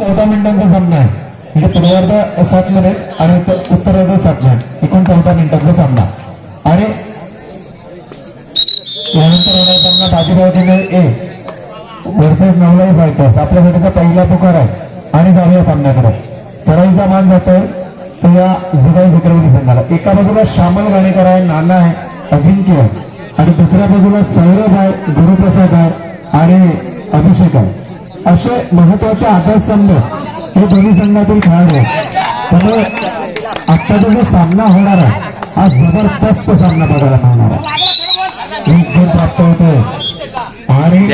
चौदा मिनिटांचा सामना आहे. म्हणजे पूर्वार्ध सात मिनिट आणि उत्तरार्ध सात मिनिट. एकूण चौदा मिनिटांचा सामना. आणि यानंतर होणार सामना बाजीराव दिले ए वर्सेस नवलाई फायटर्स आपल्यासाठीचा पहिला पुकार आहे. आणि जाऊया सामन्याकडे. चढाईचा मान जातोय. तो या जुगाई विक्रमी संघाला. एका बाजूला श्यामल गाणेकर आहे नाना आहे अजिंक्य आणि दुसऱ्या बाजूला सौरभ आहे गुरुप्रसाद आहे आणि अभिषेक आहे. असे महत्त्वाचे आधारस्तंभ हे दोन्ही संघातील खेळाडू आहेत. त्यामुळे आत्ताचा जो सामना होणार आहे हा जबरदस्त सामना बघायला मिळणार आहे. एक गुण प्राप्त होतोय. आणि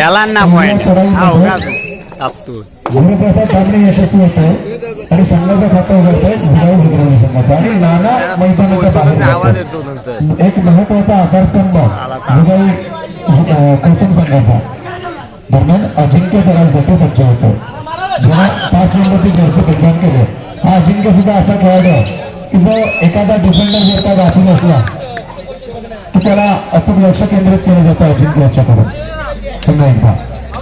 सामने यशस्वी होतोय. आणि संघाचा खाता उघडतोय झुगाई विक्रमी संघाचा. आणि नाना मैदानाच्या बाहेर एक महत्त्वाचा आधारस्तंभ अं, कौसुम संघाचा दरम्यान अजिंक्य जगांसाठी सज्ज होतो. जेव्हा पाच नंबरची जर्सी परिधान केले हा अजिंक्य सुद्धा असा खेळाडू की जो एखादा डिफेंडर जर का गाठून असला की त्याला अचूक लक्ष केंद्रित केलं जातं अजिंक्य याच्याकडून. पुन्हा एकदा.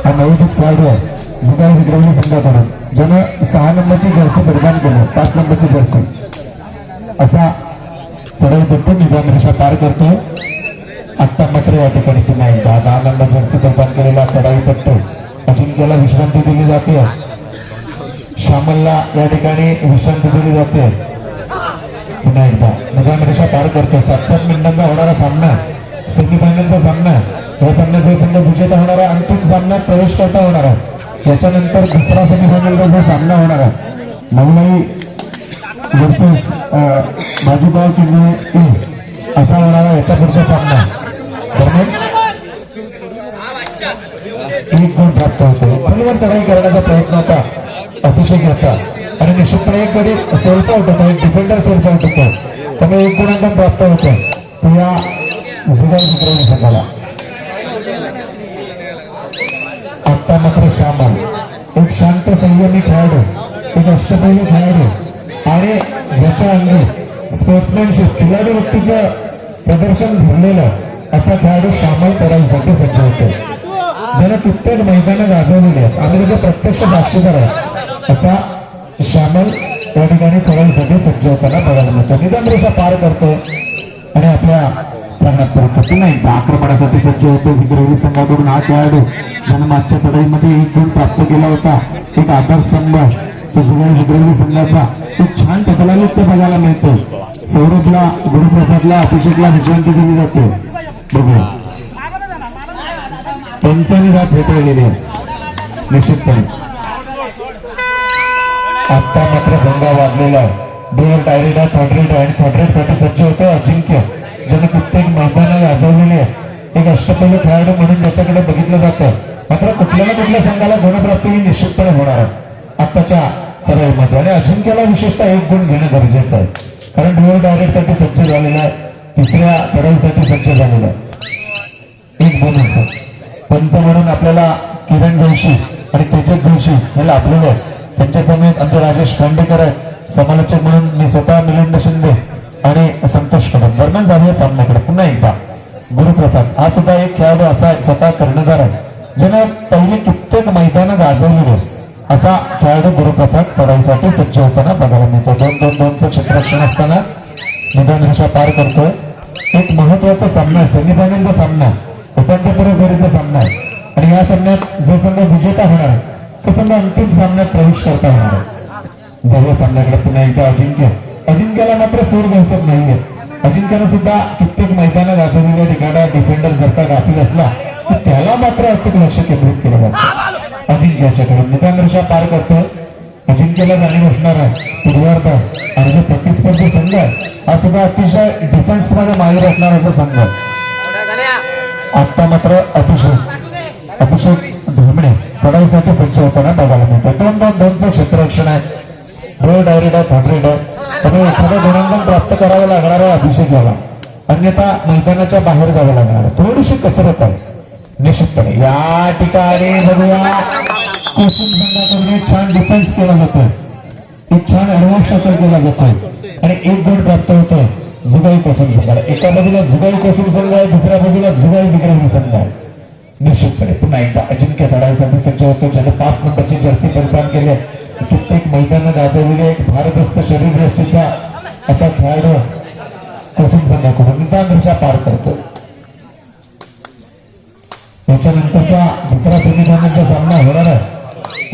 हा नवोदित खेळाडू आहे जुगाई विक्रमी संघाकडून ज्यानं सहा नंबरची जर्सी परिधान केलं पाच नंबरची जर्सी असा चढाई बट्टू निदान रेषा पार करतो आत्ता मात्र या ठिकाणी पुन्हा एकदा दहा नंबर जर्सी परिधान केलेला चढाई बट्टू अजिंक्यला विश्रांती दिली जाते. श्यामलला या ठिकाणी विश्रांती दिली जाते. पुन्हा एकदा. निदान रेषा पार करतो सात सात मिनिटांचा होणारा सामना. सेमीफायनलचा सामना. या सामन्यात हे संघ विजेता होणार आहे. अंतिम सामन्यात प्रवेश करता होणार आहे. याच्यानंतर दुसरा सेमीफायनलचा जो सामना होणार आहे. नवलाई वर्सेस बाजीबाव किंवा ए असा होणारा याच्या पुढचा सामना. एक गुण प्राप्त होतो. खोलीवर चढाई करण्याचा प्रयत्न होता. अभिषेक याचा आणि निश्चितपणे एक गडी सेल्फ आउट होतो. एक डिफेंडर सेल्फ आउट होतो. त्यामुळे एक गुणांकन प्राप्त होतं. तो या जुगाई विक्रमी संघाला आता मात्र श्यामल एक शांत संयमी खेळाडू. एक अष्टपैलू खेळाडू. आणि ज्याच्या अंगी स्पोर्ट्समॅनशिप खिलाडी व्यक्तीचं प्रदर्शन भरलेलं असा खेळाडू श्यामल चढाईसाठी सज्ज होतो. ज्याने कित्येक मैदानं गाजवलेली आहेत. आम्ही त्याचे प्रत्यक्ष साक्षीदार आहेत असा श्यामल या ठिकाणी चढाईसाठी सज्ज होताना बघायला मिळतो. निदान रेषा पार करतोय आणि आपल्या रंगात परत नाही. आक्रमणासाठी सज्ज होतो विद्रोही संघाकडून हा खेळाडू ज्यानं मागच्या चढाईमध्ये एक गुण प्राप्त केला होता. एक आधारस्तंभ तो जुन्या विद्रोही संघाचा एक छान टकलालुप्त बघायला मिळतो सौरभला गुरुप्रसादला अभिषेकला विश्रांती दिली जाते. बघू पंचाने दात फेटाळलेली आहे निश्चितपणे. आता मात्र गंगा वाढलेला आहे. डोअर डायरेक्ट आहे थॉड्रेट आहे आणि थॉड्रेटसाठी सज्ज होतं. अजिंक्य. ज्याने कित्येक मैदानं गाजवलेली आहे एक अष्टपैलू खेळाडू म्हणून त्याच्याकडे बघितलं जातं. मात्र कुठल्या ना कुठल्या संघाला गुणप्राप्ती ही निश्चितपणे होणार आहे. आत्ताच्या चढाईमध्ये. आणि अजिंक्यला विशेषतः एक गुण घेणं गरजेचं आहे. कारण डोअर डायरेक्टसाठी सज्ज झालेला आहे. तिसऱ्या चढाईसाठी सज्ज झालेला आहे. एक गुण होतं पंच म्हणून आपल्याला किरण जोशी आणि तेजस जोशी हे लाभलेलं आहे. त्यांच्या समेत आमचे राजेश खांडेकर आहेत. समालोचक म्हणून मी स्वतः मिलिंद शिंदे आणि संतोष कदम. दरम्यान जाऊया सामन्याकडे. पुन्हा एकदा. गुरुप्रसाद. हा सुद्धा एक खेळाडू असा स्वतः कर्णधार आहे. ज्याने पहिले कित्येक मैदानं गाजवली आहेत. असा खेळाडू गुरुप्रसाद चढाईसाठी सज्ज होताना बघायला मिळतो. दोन दोन दोनचं क्षेत्ररक्षण असताना. निधन रेषा पार करतोय. एक महत्त्वाचा सामना आहे. सेमीफायनलचा सामना उपांत्यपूर्व फेरीचा सामना आहे. आणि या सामन्यात जो संघ विजेता होणार आहे तो संघ अंतिम सामन्यात प्रवेश करता होणार आहे. जाऊया सामन्याकडे पुन्हा एकदा अजिंक्य. अजिंक्यला मात्र सूर गवसत नाहीये. अजिंक्यानं सुद्धा कित्येक मैदानं गाजवलेल्या ठिकाणा डिफेंडर जर का गाफील असला तर त्याला मात्र अचूक लक्ष केंद्रित केलं जातं. अजिंक्याच्याकडून निदान पार करतोय. अजिंक्यला जाणीव असणार आहे. पूर्वार्ध आणि जो प्रतिस्पर्धी संघ आहे हा सुद्धा अतिशय डिफेन्समध्ये माहीर असणारा संघ आता मात्र अभिषेक अभिषेक ढोमणे चढाईसाठी सज्ज होताना बघायला मिळतं दोन दोन दोनचं क्षेत्ररक्षण आहे. रोल डायरेड आहे हंड्रेड आहे त्यामुळे एखादं गुणांकन प्राप्त करावं लागणार आहे अभिषेक याला. अन्यथा मैदानाच्या बाहेर जावं लागणार आहे. थोडीशी कसरत आहे. निश्चितपणे. या ठिकाणी बघूया. कोचिंग संघाकडून छान डिफेन्स केला जातोय. एक छान अनुभव केला जातोय. आणि एक गुण प्राप्त होतोय जुगाई कोसम संघाला एका बाजूला जुगाई कोसम संघ आहे दुसऱ्या बाजूला जुगाई विक्रमी संघ आहे. निश्चितपणे पुन्हा एकदा अजिंक्य चढाईसाठी सज्ज होतो ज्याने पाच नंबरची जर्सी परिधान केली आहे. कित्येक मैदानं गाजवलेले एक भारदस्त शरीरदृष्टीचा असा खेळाडू कोसम संघाकडून निदानरेषा पार करतो. त्याच्यानंतरचा दुसरा सेमीफायनलचा सामना होणार आहे.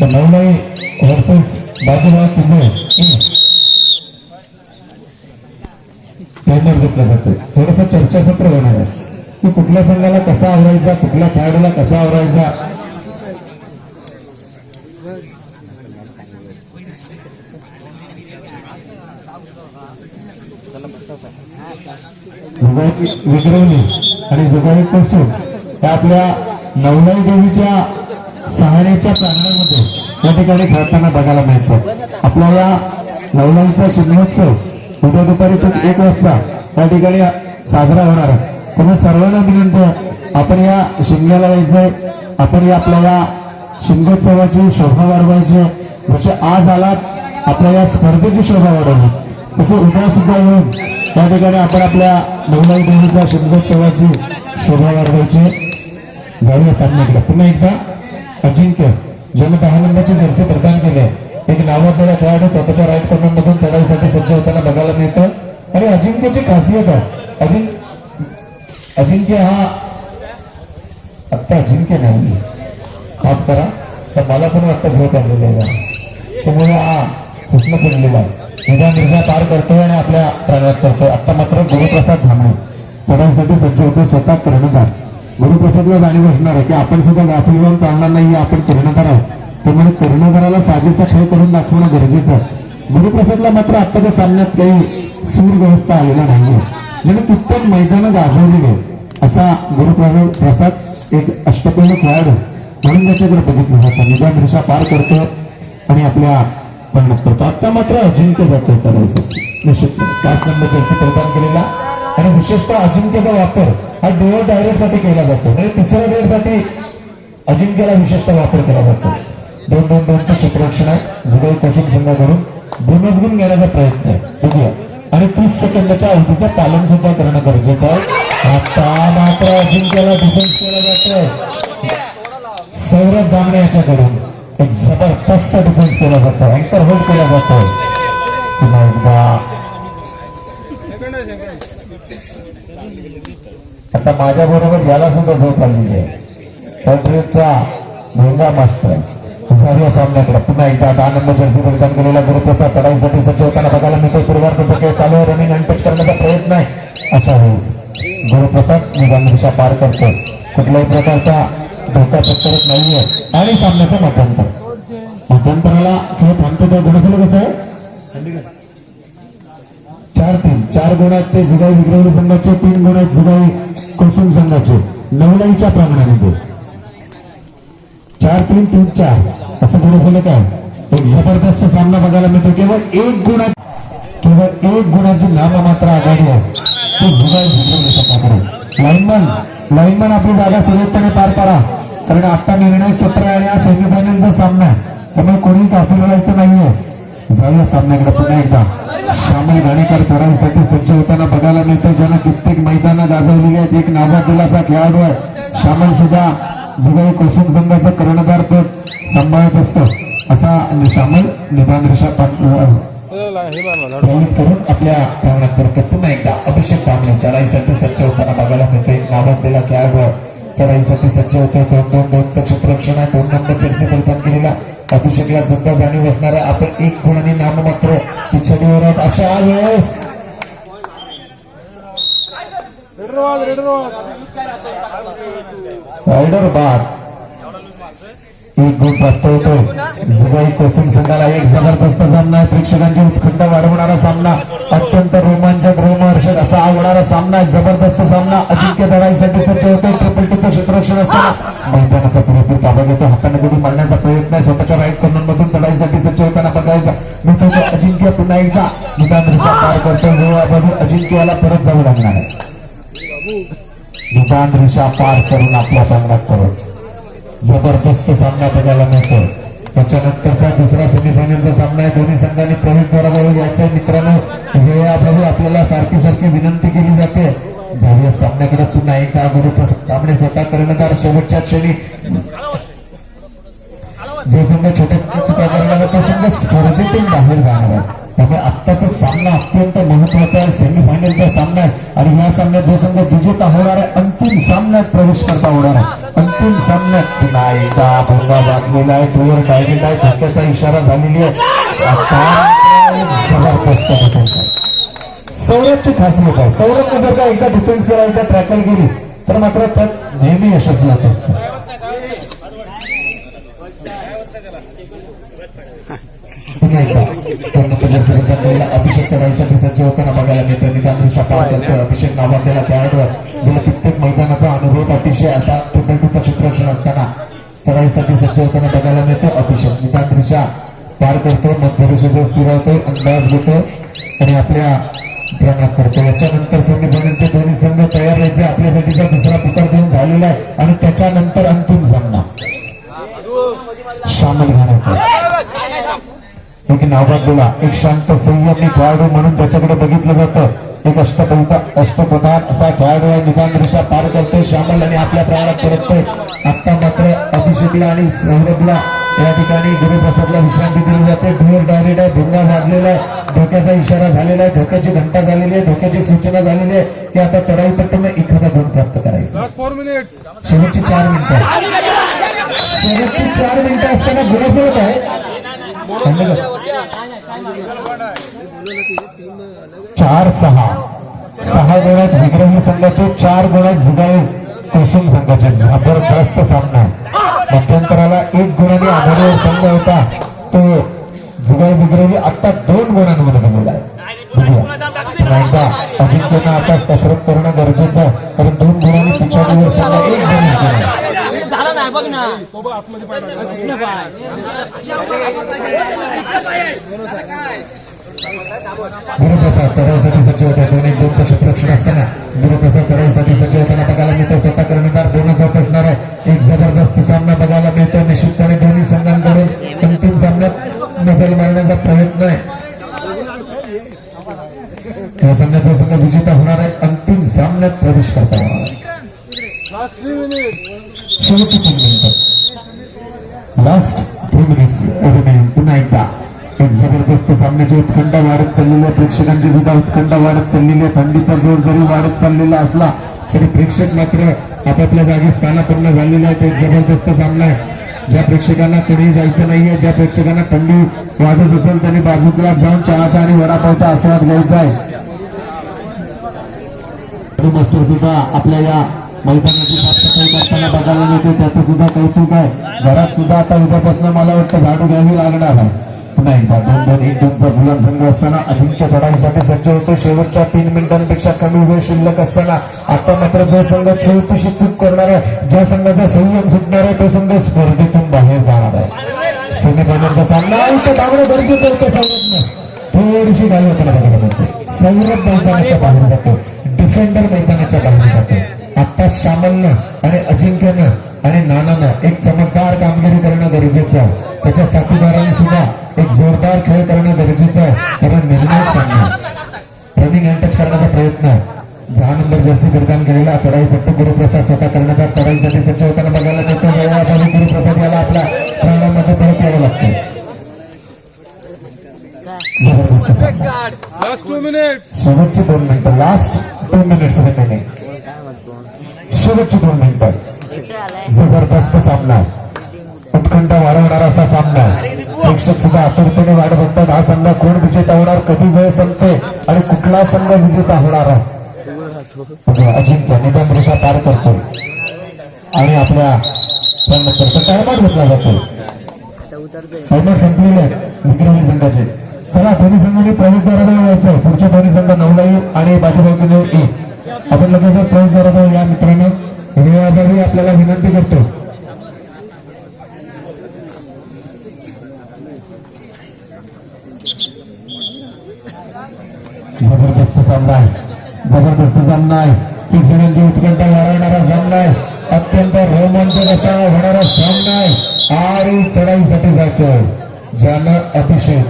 तर नवलाई वर्सेस बाजीराव किल्ले. टायमर घेतलं जातोय थोडस चर्चासत्र होणार आहे. की कुठल्या संघाला कसा आवरायचा कुठल्या खेळाडूला कसा आवरायचा? जुगाई विग्रवली आणि जुगाई कोसून त्या आपल्या नवलाई देवीच्या सहाण्याच्या प्रांगणामध्ये या ठिकाणी खेळताना बघायला मिळतं. आपल्याला नवलाईचा उद्या दुपारी तो एक वाजता या ठिकाणी साजरा होणार आहे तुम्ही सर्वांना विनंती आहे, आपण या शिमग्याला यायचंय आपण या आपल्या या शिमगोत्सवाची शोभा वाढवायची. जसे आज आलात आपल्या या स्पर्धेची शोभा वाढवली तसे उद्या सुद्धा येऊन त्या ठिकाणी आपण आपल्या नवलाई देवीच्या शिमगोत्सवाची शोभा वाढवायची. जाऊया सामन्याकडे पुन्हा एकदा अजिंक्य ज्याने दहा नंबरची जर्सी प्रदान केली आहे. एक नावाजलेला खेळाडू स्वतःच्या राईट कॉर्नर मधून चढाईसाठी सज्ज होताना बघायला मिळतो. आणि अजिंक्यची खासियत आहे. अजिं अजिंक्य हा आत्ता अजिंक्य नाही. माफ करा तर मला पण आत्ता घेत आलेलं आहे. त्यामुळे हा कुठलं पडलेला आहे. निदान निर्जा पार करतोय आणि आपल्या प्राणात करतोय आत्ता मात्र गुरुप्रसाद धामणे चढाईसाठी सज्ज होतो स्वतः कर्णधार. गुरुप्रसादला जाणीव असणार आहे की आपण सुद्धा गाफीलवान चालणार नाही आपण कर्णधार आहोत. त्यामुळे कर्णधाराला साजेसा खेळ करून दाखवणं गरजेचं आहे. गुरुप्रसादला मात्र आत्ताच्या सामन्यात काही सूर व्यवस्था आलेला नाहीये. ज्याने कित्येक मैदानं गाजवली आहे असा गुरुप्रसाद प्रसाद एक अष्टपैलू खेळाडू म्हणून त्याच्याकडे बघितलं जातं. निदान रेषा पार करतो आणि आपल्या पण करतो आता मात्र अजिंक्य जातोय चालायचं निश्चितपणे पाच नंबर जर्सी प्रदान केलेला. आणि विशेषतः अजिंक्यचा वापर हा डोअर डायरेक्टसाठी केला जातो. म्हणजे तिसऱ्या डेअरसाठी अजिंक्यला विशेषतः वापर केला जातो. दोन दोन दोनचं क्षेत्ररक्षण आहे. जुगल कोशिंग संघाकडून बोनस गुण घेण्याचा प्रयत्न आहे. बघूया. आणि तीस सेकंदाच्या अवधीचं पालन सुद्धा करणं गरजेचं आहे. आता मात्र अजिंक्यला डिफेन्स केला जातोय. सौरभ दामणे याच्याकडून एक जबरदस्त डिफेन्स केला जातो अँकर होल्ड केला जातो पुन्हा एकदा. आता माझ्या बरोबर याला सुद्धा झोप आलेली आहे. कंट्रीचा भोंगा मास्टर. झाली सामन्याकडे. पुन्हा एकदा दहा नंबर जर्सी परिधान केलेला गुरुप्रसाद चढाईसाठी सज्ज होताना बघायला मिळतो पूर्वार्धाचा खेळ चालू आहे. रनिंग अँड टच करण्याचा प्रयत्न आहे. अशा वेळेस गुरुप्रसाद निदान पार करतो कुठल्याही प्रकारचा धोका पत्करत नाहीये. आणि सामन्याचं मध्यंतर. मध्यंतराला खेळ थांबतो त्या गुणफल कसं आहे? चार तीन. चार गुणात ते जुगाई विग्रह संघाचे तीन गुणात जुगाई कुसुम संघाचे. नवलाईच्या प्रमाणामध्ये चार तीन तीन चार असं गुणफल काय? एक जबरदस्त सामना बघायला मिळतो. केवळ एक गुणा केवळ एक गुणाची नाममात्र आघाडी आहे. ती जुगाई विग्रवली लाईनमन लाईनमन आपली जागा सुरक्षितपणे पार पाडा. कारण आता निर्णायक सत्र आहे आणि हा सेमीफायनलचा सामना आहे. त्यामुळे कोणी गाफील व्हायचं नाहीये. जाऊया सामन्याकडे पुन्हा एकदा. श्यामल घाणेकर चढाईसाठी सज्ज होताना बघायला मिळतो ज्यानं कित्येक मैदानात गाजवलेली आहेत. एक नावाजलेला दिलासा खेळाडू आहे. श्यामल सुद्धा जुगाई कोसुम संघाचं कर्णधार पद सांभाळत असतो असा निशामल निदान रेषा प्रवृत्त करून आपल्या प्रांगणात करतो पुन्हा एकदा अभिषेक चढाईसाठी सज्ज होताना बघायला मिळतोय. नावाजलेला खेळाडू चढाईसाठी सज्ज होतोय. दोन दोन दोनचं क्षेत्ररक्षण दोन नंबर परिधान केलेला अभिषेकला सुद्धा जाणीव असणारा आपण एक गुणाने नाममात्र पिछडीवर आहेत. अशा वेळेस रायडर बाद एक गुण प्राप्त होतोय जुबाई कोसिंग संघाला एक जबरदस्त सामना. प्रेक्षकांची उत्खंड वाढवणारा सामना. अत्यंत रोमांचक रोमहर्षक असा आवडणारा सामना. जबरदस्त सामना. अजिंक्य लढाईसाठी सज्ज होतो. ट्रिपल टीचं क्षेत्ररक्षण असताना मैदानाचा पुरेपूर ताबा घेतो. हाताने गुढी मारण्याचा प्रयत्न आहे. स्वतःच्या राईट कॉर्नर मधून चढाईसाठी सज्ज होताना बघायला मिळतो तो अजिंक्य. पुन्हा एकदा निदान रेषा पार करतोय. अजिंक्याला परत जाऊ लागणार आहे. निदान रेषा पार करून आपल्या सामना करत जबरदस्त सामना बघायला मिळतो. त्याच्यानंतरचा दुसरा सेमीफायनलचा सामना आहे. दोन्ही संघांनी प्रवेशद्वारावर यायचा मित्रांनो वेळाभावी आपल्याला सारखी सारखी विनंती केली जाते. जाऊया सामन्याकडे. पुन्हा एकदा गुरुप्रसाद तांबडे स्वतः कर्णधार. शेवटच्या क्षणी जो संघ छोट्या तो संघ स्पर्धेतून बाहेर जाणार आहे. त्यामुळे आत्ताचा सामना अत्यंत महत्त्वाचा आहे सेमीफायनलचा सामना आहे. आणि या सामन्यात जो संघ विजेता होणार आहे अंतिम सामन्यात प्रवेश करता होणार आहे. अंतिम सामन्यात पुन्हा एकदा भोंगा बांधलेला आहे डोअर डायलेला आहे धक्क्याचा इशारा झालेली आहे. आता जबरदस्त सौरभची खासियत आहे. सौरभ जर का एकदा डिफेन्स केला एकदा ट्रॅकल गेली तर मात्र त्यात नेहमी यशस्वी होतो. असतो अभिषेक चढाईसाठी सज्ज होताना बघायला मिळतो निदान दिशा अभिषेक नावाजलेला खेळाडू आहे, ज्याला कित्येक मैदानाचा अनुभव अतिशय असा टुटलटूचा क्षेत्ररक्षण असताना चढाईसाठी सज्ज होताना बघायला मिळतो अभिषेक निदान दिशा पार करतो मध्यरेषेवर स्थिरावतो अंदाज घेतो आणि आपल्या प्रमाणात करतो याच्यानंतर सेमीफायनलचे दोन्ही संघ तयार राहायचे आपल्यासाठीचा दुसरा पुकार देऊन झालेला आहे आणि त्याच्यानंतर अंतिम सामना शामल घालवतो एक नावाजलेला एक शांत संयमी खेळाडू म्हणून ज्याच्याकडे बघितलं जातं एक अष्टपैता अष्टप्रधान असा खेळाडू आहे. निदान रेषा पार करतोय. श्यामल आणि आपल्या प्रमाणात परततोय. आता मात्र अभिषेकला आणि सौरभला या ठिकाणी गुरुप्रसादला विश्रांती दिली जाते. ढोर डायरेक्ट आहे भुंगा वाजलेला आहे. धोक्याचा इशारा झालेला आहे. धोक्याची घंटा झालेली आहे. धोक्याची सूचना झालेली आहे की आता चढाई पट्टून एखादा गुण प्राप्त करायचा. शेवटची चार मिनिटं. शेवटची चार मिनिटं असताना गुणफलक आहे? चार सहा. सहा गुणात विक्रमी संघाचे चार गुणात जुगाई कुसुम संघाचे. जबरदस्त सामना. मध्यंतराला एक गुणाने आघाडीवर संघ होता. तो जुगाई विक्रमी आता दोन गुणांमध्ये गेलेला आहे. अजिंक्यनं आता कसरत करणं गरजेचं कारण दोन गुणांनी पिछाडीवर संघ एक गुण आहे झालं नाही बघ ना. गुरुप्रसाद चढाईसाठी सज्ज होत्या. दोन एक दोनचं क्षेत्ररक्षण असताना गुरुप्रसाद चढाईसाठी सज्ज होताना बघायला मिळतो. स्वतः कर्णधार बोनस ऑफ असणार आहे. एक जबरदस्त सामना बघायला मिळतो. निश्चितपणे दोन्ही संघांकडून अंतिम सामन्यात नजर मारण्याचा प्रयत्न आहे. या सामन्यात संघ विजेता होणार आहे. अंतिम सामन्यात प्रवेश करता होणार आहे. Last three minutes. शेवटची तीन minute last three minutes remain पुन्हा एकदा एक जबरदस्त सामन्याची उत्खंड वाढत चाललेली आहे प्रेक्षकांची सुद्धा उत्खंड वाढत चाललेली आहे थंडीचा जोर जरी वाढत चाललेला असला तरी प्रेक्षक मात्र आपापल्या जागी स्थानापन्न झालेलं आहे एक जबरदस्त सामना आहे. ज्या प्रेक्षकांना कुणीही जायचं नाहीये ज्या प्रेक्षकांना थंडी वाजत असेल त्यांनी बाजूला जाऊन चहाचा आणि वडापावचा आस्वाद घ्यायचा आहे. मास्टर सुद्धा आपल्या या मैदानाची साफसफाई करताना बघायला मिळते त्याचं सुद्धा कौतुक आहे. घरात सुद्धा आता उद्यापासून मला वाटतं झाडू घ्यावी लागणार आहे. पुन्हा एकदा दोन दोन एक दोनचा गुलाम संघ असताना अजिंक्य चढाईसाठी सज्ज होतो शेवटच्या तीन मिनिटांपेक्षा कमी वेळ शिल्लक असताना आता मात्र जो संघ छोटीशी चूक करणार आहे ज्या संघाचा संयम सुटणार आहे तो संघ स्पर्धेतून बाहेर जाणार आहे. सेमीफायनलचा सामना. इथं धावणं गरजेचं होतं सौरभने. थोडीशी घाई होताना बघायला मिळते. सौरभ मैदानाच्या बाहेर जातो. डिफेंडर मैदानाच्या बाहेर जातो. आता श्यामलनं आणि अजिंक्यनं आणि नानानं एक चमकदार कामगिरी करणं गरजेचं आहे. त्याच्या साथीदारांनी सुद्धा एक जोरदार खेळ करणं गरजेचं आहे. कारण निर्णायक सामना. रनिंग अँड टच करण्याचा प्रयत्न. आहे दहा नंबर जर्सी परिधान केलेला चढाई पट्टू गुरुप्रसाद स्वतः कर्णधार चढाईसाठी सज्ज होताना बघायला मिळतो. वेळापैकी गुरुप्रसाद याला आपल्या प्रांगणामध्ये परत यावं लागतं. जबरदस्त. शेवटची दोन मिनिटं. लास्ट दोन मिनिट्स विजेता कधी वेळ संपते आणि कुठला संघ विजेता होणार आहे? अजिंक्य निदान रेषा पार करतोय. आणि आपल्या टायमात घेतला जातो टायमात संपलेले आहेत विक्रमी संघाचे. चला दोन्ही संघाने प्रवेशद्वाराजवळ यायचं पुढचे दोन्ही संघ नऊला येईल आणि बाजूबाजूने येईल आपण लगेच प्रवेशद्वाराजवळ या मित्रांनो. आपल्याला विनंती करतो. जबरदस्त ही आहे उत्कंठ वाढवणारा सामना आहे. अत्यंत रोमांचक असा होणारा सामना आहे. आणि चढाईसाठी जातोय ज्यानं अभिषेक.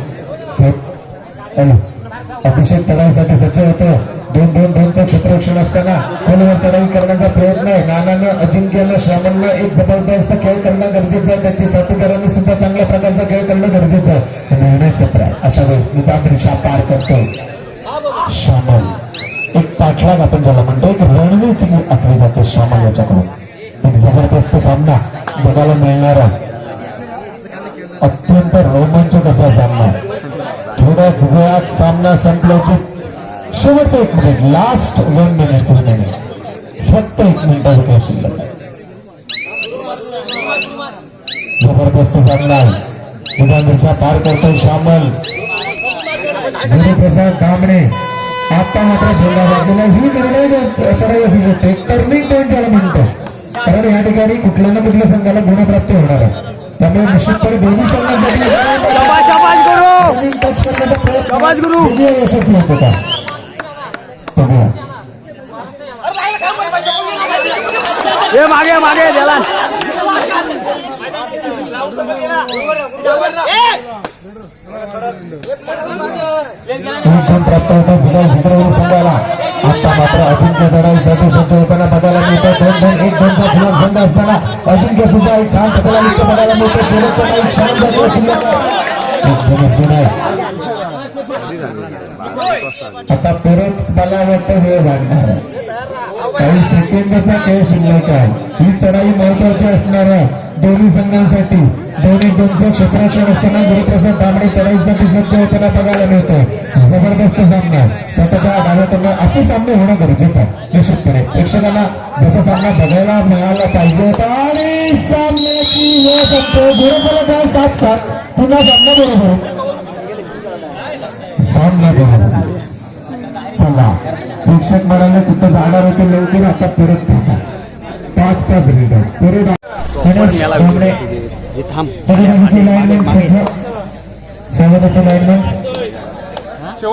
अभिषेक चढाईसाठी सज्ज होतो. दोन दोन दोनचं क्षेत्ररक्षण असताना खोलवर चढाई करण्याचा प्रयत्न आहे. नानानं अजिंक्यनं श्यामलनं एक जबरदस्त खेळ करणं गरजेचं आहे. त्यांची साथीदारांनी सुद्धा चांगल्या प्रकारचा खेळ करणं गरजेचं आहे. निर्णय सत्र आहे अशा वेळेस निदान रेषा पार करतो श्यामल. एक पाठलाग आपण ज्याला म्हणतो एक रणनीती आखली जाते श्यामा याच्याकडून. एक जबरदस्त सामना बघायला मिळणारा. अत्यंत रोमांचक असा सामना. थोड्याच वेळात सामना संपल्याची शेवटचं एक minute last one minute remaining फक्त एक मिनिटाचं काय शिल्लक जबरदस्त सामना. आहे निदान रेषा पार करतोय श्यामल गुरुप्रसाद कांबळे आता मात्र भोंगा वाजलेला ही निर्णय चढाई असू शकते. टर्निंग पॉईंट त्याला म्हणतो. कारण या ठिकाणी कुठल्या ना कुठल्या संघाला गुणप्राप्ती होणार आहे. त्यामुळे निश्चितपणे दोन्ही संघांसाठी यशस्वी होतो का? बघूया. हे मागे मागे त्याला एक गुण प्राप्त होतो जुलै विजयी संघाला आता मात्र अजिंक्य चढाईसाठी सज्ज होताना बघायला मिळतं दोन दोन एक दोनचा गुलाब संघ असताना अजिंक्य सुद्धा एक छान टपला लिहितो बघायला मिळतं शेवटच्या काही छान जातो शिल्लक आता परत मला वाटतं वेळ लागणार काही सेकंदाचा खेळ शिल्लक आहे ही चढाई महत्वाची असणार आहे दोन्ही संघांसाठी दोन्ही दोनचं क्षेत्राच्या असताना गुरुप्रसाद दामडे चढाईसाठी सज्ज होताना बघायला मिळतो जबरदस्त सामना. स्वतःच्या डाव्यातून असे सामने होणं गरजेचं आहे निश्चितपणे. प्रेक्षकांना जसा सामना बघायला मिळाला पाहिजे होता आणि सामन्याची वेळ संपतो. गुरुफलक सात सात पुन्हा सामना बरोबर. सामना बरोबर. चला. प्रेक्षक म्हणाले कुठं जाणार होते लवकर आता परत पाच पाच रिटर परत हे थांब. लाईनमॅन लाईनमॅन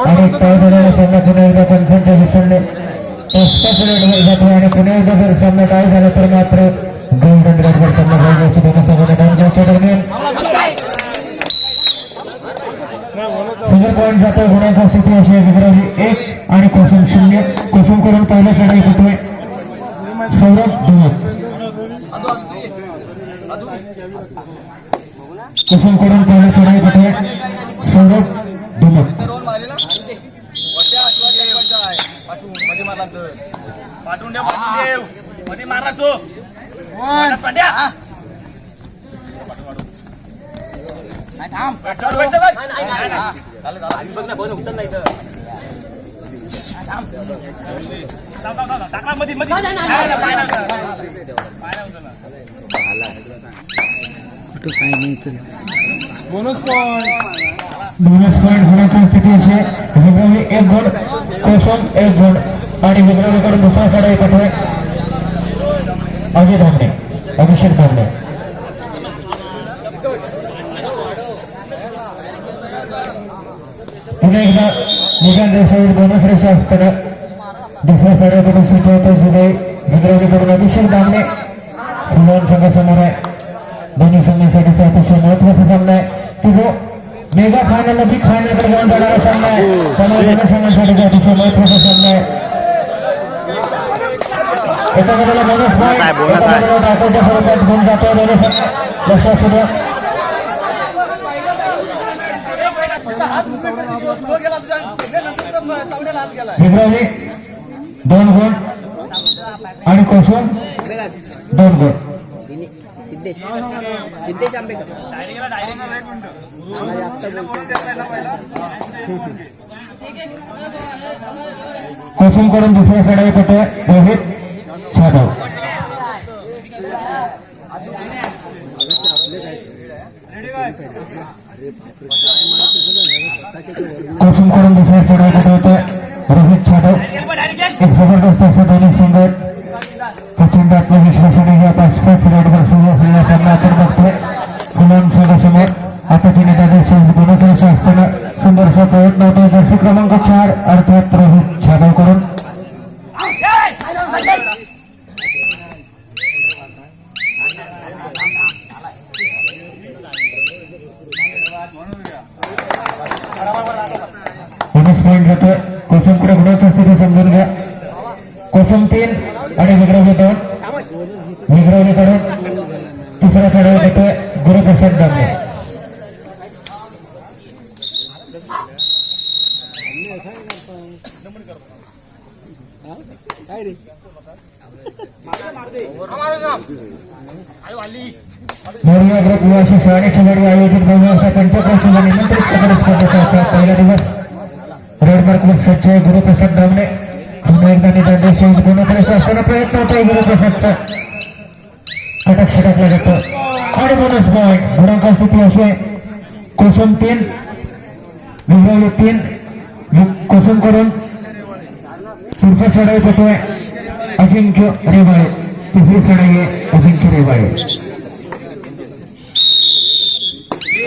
आणि सामना पुन्हा एकदा पंचांच्या पस्ताच जातो आणि पुन्हा एकदा जर सामना काय झाला तर मात्र गोल्डन रेडवर सामना पाहिजे असं दोन्ही संघांना डाऊनच्या दरम्यान सिंगल पॉईंट जातोय गुणांक स्थिती अशी आहे विक्रांती एक आणि कोसम शून्य कोसम करून पहिल्या चढाई होतोय सौरभ धुमत कोसम करून बोनस पॉइंट बोनस पॉईंट होण्याची स्थिती अशी आहे विक्रांती एक गुण कोसम एक गुण आणि दुसरा चढाई होतोय अजय धामणे अभिषेक धामणे पुन्हा एकदा दिवसावर बोनस रेषा असताना दुसऱ्या साड्याकडून सुचवतो विक्रांतीकडून अभिषेक दामणे फुलान संघासमोर आहे दोन्ही संघांसाठीचा अतिशय महत्त्वाचा सामना. आहे की जो मेगा फायनल बी फायनलकडे जाऊन जाणारा सामना. आहे त्यामुळे दोन्ही संघांसाठी अतिशय महत्त्वाचा सामना. आहे एका बाजूला बोनस पॉईंट काय bonus एका आहे? बाजूला दाखवच्या स्वरूपात गुण जातो दोन्ही संघ लक्षात सुद्धा दोन गुण आणि कोसम दोन गुण सिद्धेश सिद्धेश आंबेकर मला जास्त बोलतो कोसम करून दुसऱ्या चढाई होते रोहित जाधव कोसम करून दुसऱ्या चढाई होते रोहित जाधव एक जबरदस्त असं दोन्ही संघ प्रचंड आत्मविश्वासाने या पाचपाच रोडवर सुरू असलेला सामना आपण बघतोय फुलांसोबत समोर आता तिने दादा गुणकरेष असताना सुंदरसा प्रयत्न होतो जर्सी क्रमांक चार अर्थात रोहित जाधव करून बोनस पॉईंट जातोय कोसमकडे गुणांक स्थिती समजून घ्या कोसम तीन आणि विग्रह दोन विग्रहकडून तिसरा चढाव घेतोय गुरुप्रसाद दामले मोरिया ग्रुप युवा शिक्षण आणि खिलाडी आयोजित भव्य अशा पंचक्रोशीला निमंत्रित कबड्डी स्पर्धेचा आजचा पहिला दिवस रेड मार्क वर सज्ज आहे गुरुप्रसाद दामणे पुन्हा एकदा निदान शेवट गुणप्रवेश असताना प्रयत्न होतोय गुरुप्रसादचा कटक षटकला जातो आणि बोनस पॉईंट गुणांक स्थिती अशी आहे कोसम तीन विग्रही तीन कोसम करून पुढचा चढाई पटोय अजिंक्य रेवाळे तिसरी चढाई आहे Ajinkya Rewale Bonus point. Bonus point गुणांक स्थिती अशी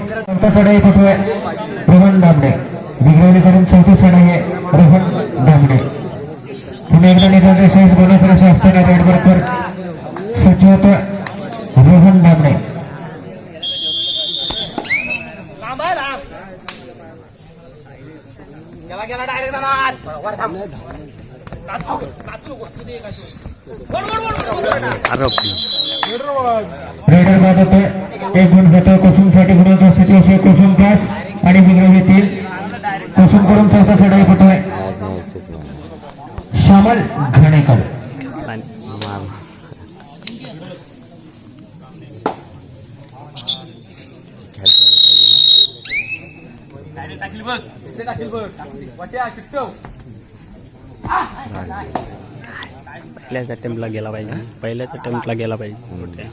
चौथा चढाई पटोय रोहन दामणे विग्रहणीकडून चौथी चढाई आहे रोहन दामणे पुन्हा एकदा शेष बोनस राशी असताना रेडबर्गवर सज्ज होतं रोहन one. रेडर होतोय. एक गुण घेतोय कोसमसाठी गुणांक कुसुम दास आणि विग्रह येतील कुसुम करून चौथा चढाई पटोय श्यामल घाणेकर. पहिल्याच अटेम्प्टला गेला पाहिजे. पहिल्याच अटेम्प्टला गेला पाहिजे.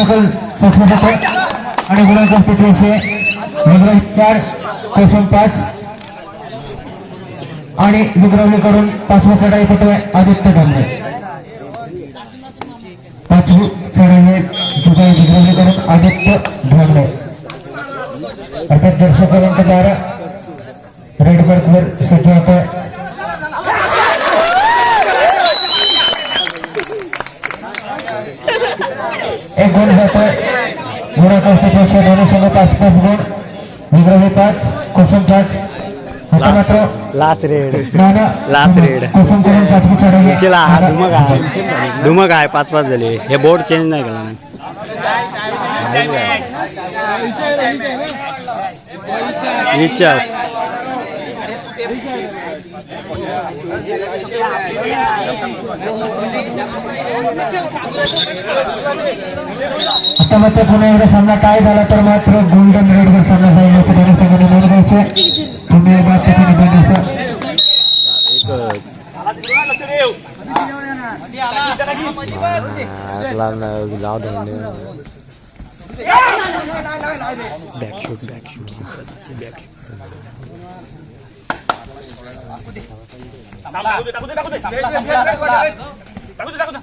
जबरदस्त सकल सक्सेस आणि गुणांक स्थिती अशी आहे चार कोसम पाच. आणि विग्रहणी करून पाचवा चढाई पटोय आदित्य धामणे पाचवी चढाई जुगाई विग्रहणी करून आदित्य धामणे अर्थात दर्शकांच्या द्वारा रेडबर्गवर रेड वर सज्ज होतोय. एक गुण जातोय गुणाकार स्थिती दोन्ही संघ पाच पाच गुण. विग्रही पाच कोसम पाच. आता मात्र लास्ट रेड read. कोसम करून पाचवी आहे. धुमक आहे. पाच पाच झाले. हे बोर्ड चेंज नाही केला विचार. आता मात्र पुन्हा एकदा सामना काय झाला तर मात्र गोल्डन रेडवर सामना जाईल होते दोन्ही संघाने नोंद घ्यायचे पुन्हा एकदा त्याची निबंधाचं लक्ष देव back shoot back shoot back टाकू दे टाकू दे टाकू दे टाकू दे टाकू दे टाकू दे